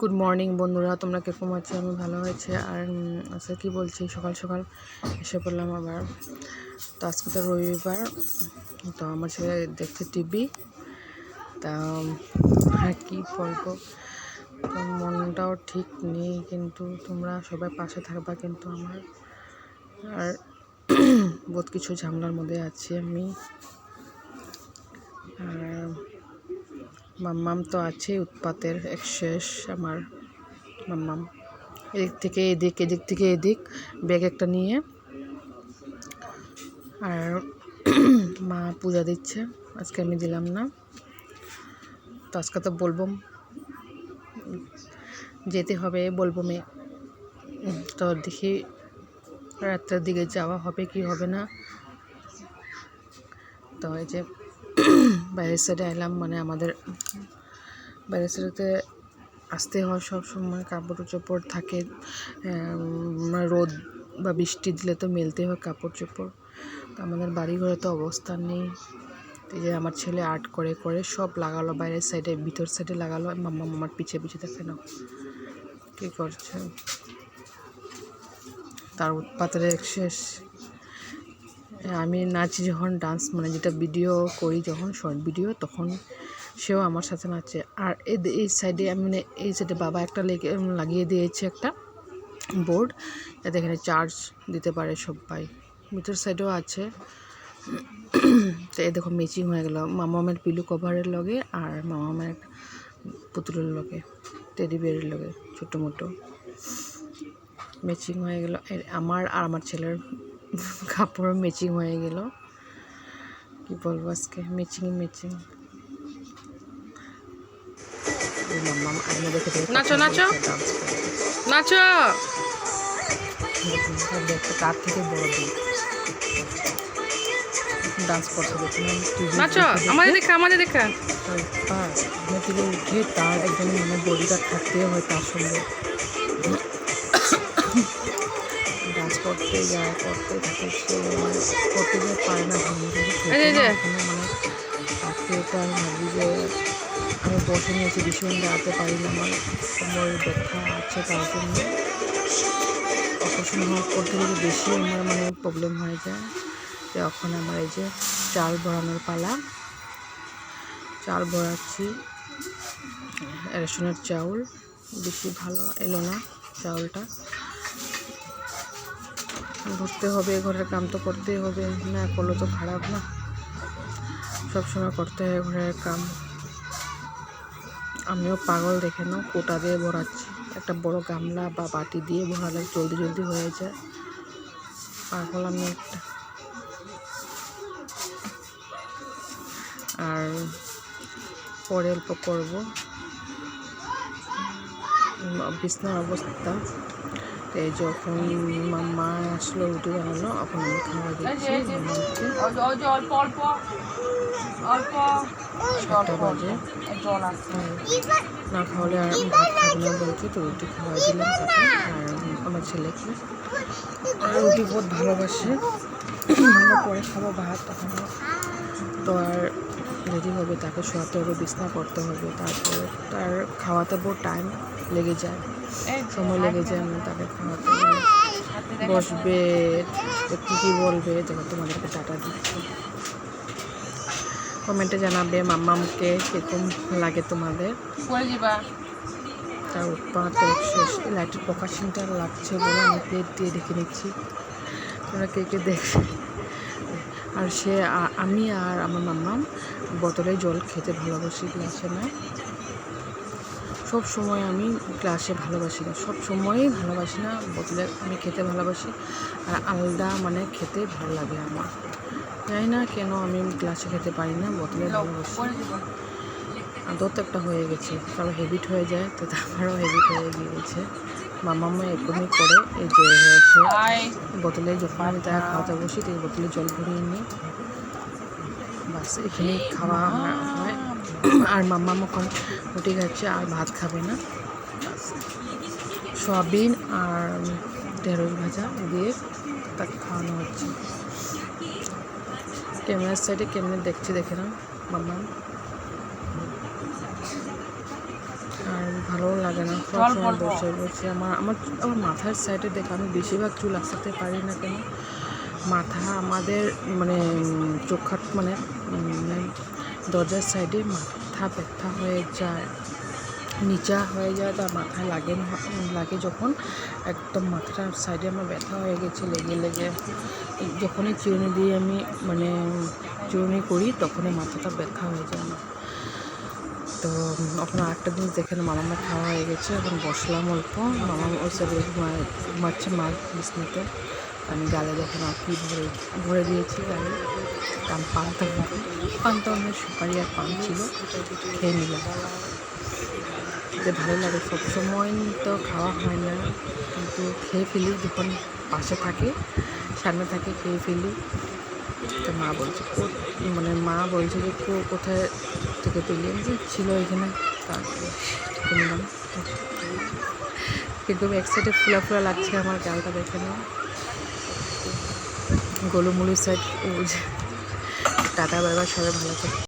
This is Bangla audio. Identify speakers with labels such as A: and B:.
A: গুড মর্নিং বন্ধুরা। তোমরা কীরকম আছো? আমি ভালো হয়েছে আর আজকে কী বলছি? সকাল সকাল এসে পড়লাম আবার। তো আজকে তো রবিবার। তো আমার ছেলে দেখছে টিভি তা, আর কী বলব? তো মনটাও ঠিক নেই, কিন্তু তোমরা সবাই পাশে থাকবা কিন্তু আমার। আর, বহুত কিছু ঝামেলার মধ্যে আছি আমি। আর মাম্মাম তো আছে, উৎপাতের এক শেষ আমার মাম্মাম। এদিক থেকে এদিক এদিক থেকে এদিক, ব্যাগ একটা নিয়ে। আর মা পূজা দিচ্ছে, আজকে আমি দিলাম না। তো আজকে তো বলব, যেতে হবে বলব মেয়ে। তো দেখি রাত্রের দিকে যাওয়া হবে কি হবে না। তো এই যে বাইরের সাইডে এলাম মানে আমাদের বাইরের সাইডেতে আসতে হয় সব সময় কাপড় চোপড় থাকে রোদ বা বৃষ্টি দিলে তো মেলতে হয় কাপড় চোপড় তো আমাদের বাড়ি ঘরে তো অবস্থা নেই। এই যে আমার ছেলে আর্ট করে করে সব লাগালো, বাইরের সাইডে, ভিতর সাইডে লাগালো, মাম্মা মামার পিছে পিছে থাকে না কী করছে। তার উৎপাতের এক শেষ। আমি নাচি যখন ডান্স মানে যেটা ভিডিও করি যখন শর্ট ভিডিও তখন সেও আমার সাথে নাচে। আর এই সাইডে আমি মানে এই সাইডে বাবা একটা লেগে লাগিয়ে দিয়েছে একটা বোর্ড যাতে এখানে চার্জ দিতে পারে সবাই। ভিতর সাইডেও আছে। তো এই দেখো ম্যাচিং হয়ে গেল। মামামের পিলু কভারের লগে আর মামামের পুতুলের লগে টেডি বিয়ারের লগে ছোটো মোটো। ম্যাচিং হয়ে গেল। আমার আর আমার ছেলের কাপড় ম্যাচিং হয়ে গেল। কি বলব আজকে? ম্যাচিং ম্যাচিং
B: নাচো, নাচো। নাচো।
A: দেখতে তার থেকে বড় দিক ডান্স দেখছিলাম
B: নাচো আমাদের দেখা আমাদের দেখা।
A: থেকে উঠে তার একজন মানে বডিগার্ড থাকতে হয় তার সঙ্গে। করতে যায় করতে করতে যে পারে না। মানে তো আমি ভাবি যে আমি বসে নিয়েছি ভীষণ দাঁড়াতে পারি না আমার কোমরের ব্যথা আছে তার জন্য। অপারেশন হওয়ার পর থেকে বেশি আমার মানে প্রবলেম হয়ে যায় তো এখন আমার এই যে চাল ভরানোর পালা। চাল ভরাচ্ছি রেশনের চাউল বেশি ভালো এলো না চাউলটা। ভরতে হবে, ঘরের কাম তো করতেই হবে। না করলে তো খারাপ না। সবসময় করতে হয় ঘরের কাম। আমিও পাগল, দেখে নাও, কোটা দিয়ে ভরাচ্ছি। একটা বড় গামলা বা বাটি দিয়ে ভরালে জলদি জলদি হয়ে যায়। পাগল আমি একটা। আর পরে অল্প করব। বিছনার অবস্থা। তো এই যখন মাম্মা আসলো রুটি বানালো এখন আমি খাওয়া দিচ্ছি সাতটা বাজে। না খাওয়ালে আর ভাত খাবে না বলছি তো রুটি খাওয়া দিলাম তাকে আর আমার ছেলেকে আর রুটি বহুত ভালোবাসে। আমরা পরে খাব ভাত তখন। তো আর রেডি হবে তাকে শোয়াতে হবে বিছনা করতে হবে তারপরে তার খাওয়াতে বহুত টাইম লেগে যায়। সময় লেগে যায় আমি তাকে খাওয়াতে বসবে কী কী বলবে যখন তোমাদেরকে টাটা দিচ্ছি। কমেন্টে জানাবে মাম্মামকে কীরকম লাগে তোমাদের? তার উৎপাদ শেষ লাইটের প্রকাশনটা লাগছে বলে আমি প্লেট দিয়ে রেখে নিচ্ছি। তোমরা কে কে দেখবে? আর সে আমি আর আমার মাম্মাম বোতলে জল খেতে ভালোবাসি গ্লাসে না সব সময় আমি গ্লাসে ভালোবাসি না। সব সময়ই ভালোবাসি না বোতলে আমি খেতে ভালোবাসি। আর আলাদা মানে খেতে ভালো লাগে আমার। জানি না কেন আমি গ্লাসে খেতে পারি না বোতলে ভালোবাসি। আদত একটা হয়ে গেছে। কারও হ্যাবিট হয়ে যায় তো তারপরেও হ্যাবিট হয়ে গিয়েছে। মামা মা এরকমই করে এই যে হয়েছে বোতলে যখন আমি তারা খাওয়াতে বসি তো এই বোতলে জল ভরিয়ে নিই। এখানে খাওয়া হয়। আর মাম্মা এখন রুটি খাচ্ছে আর ভাত খাবে না। সয়াবিন আর ঢেঁড়স ভাজা দিয়ে তাকে খাওয়ানো হচ্ছে। ক্যামেরার সাইডে কেমনে দেখছি দেখে না মাম্মা। আর ভালো লাগে না সবসময় বসে বসে আমার আমার আমার মাথার সাইডে দেখে আমি বেশিরভাগ চুল আসাতে পারি না কেন। মাথা আমাদের মানে চোখাট মানে মানে দরজার সাইডে মাথা ব্যথা হয়ে যায়। নিচা হয়ে যায় তা মাথা লাগে লাগে যখন একদম মাথাটার সাইডে আমার ব্যথা হয়ে গেছে, লেগে লেগে। যখনই চিরুনি দিয়ে আমি মানে চিরুনি করি, তখনই মাথাটা ব্যথা হয়ে যায় আমার। তো, এখন আরেকটা জিনিস দেখে মামামা খাওয়া হয়ে গেছে, এখন বসলাম অল্প। মামা ওই সাইডে ঘুমাচ্ছে মার বিছনাতে। আমি গালে যখন আঁকি ভরে ভরে দিয়েছি গালে কাম পান্তা ভরে পান্তা অনেক সুপারি আর পান ছিল খেয়ে নিলাম। যে ভালো লাগে সবসময় তো খাওয়া হয় না কিন্তু খেয়ে ফেলি যখন পাশে থাকে সামনে থাকে খেয়ে ফেলি। তো মা বলছে "কো- মানে মা বলছে যে কোথায় থেকে পেলি? বলছি, ছিল এখানে। তারপরে কিনলাম কিন্তু এক সাইডে ফুলা ফুলা লাগছে আমার গালটা দেখে না। গোলুমুলু সাইড টাটা ব্যবহার সবাই ভালো থাকে।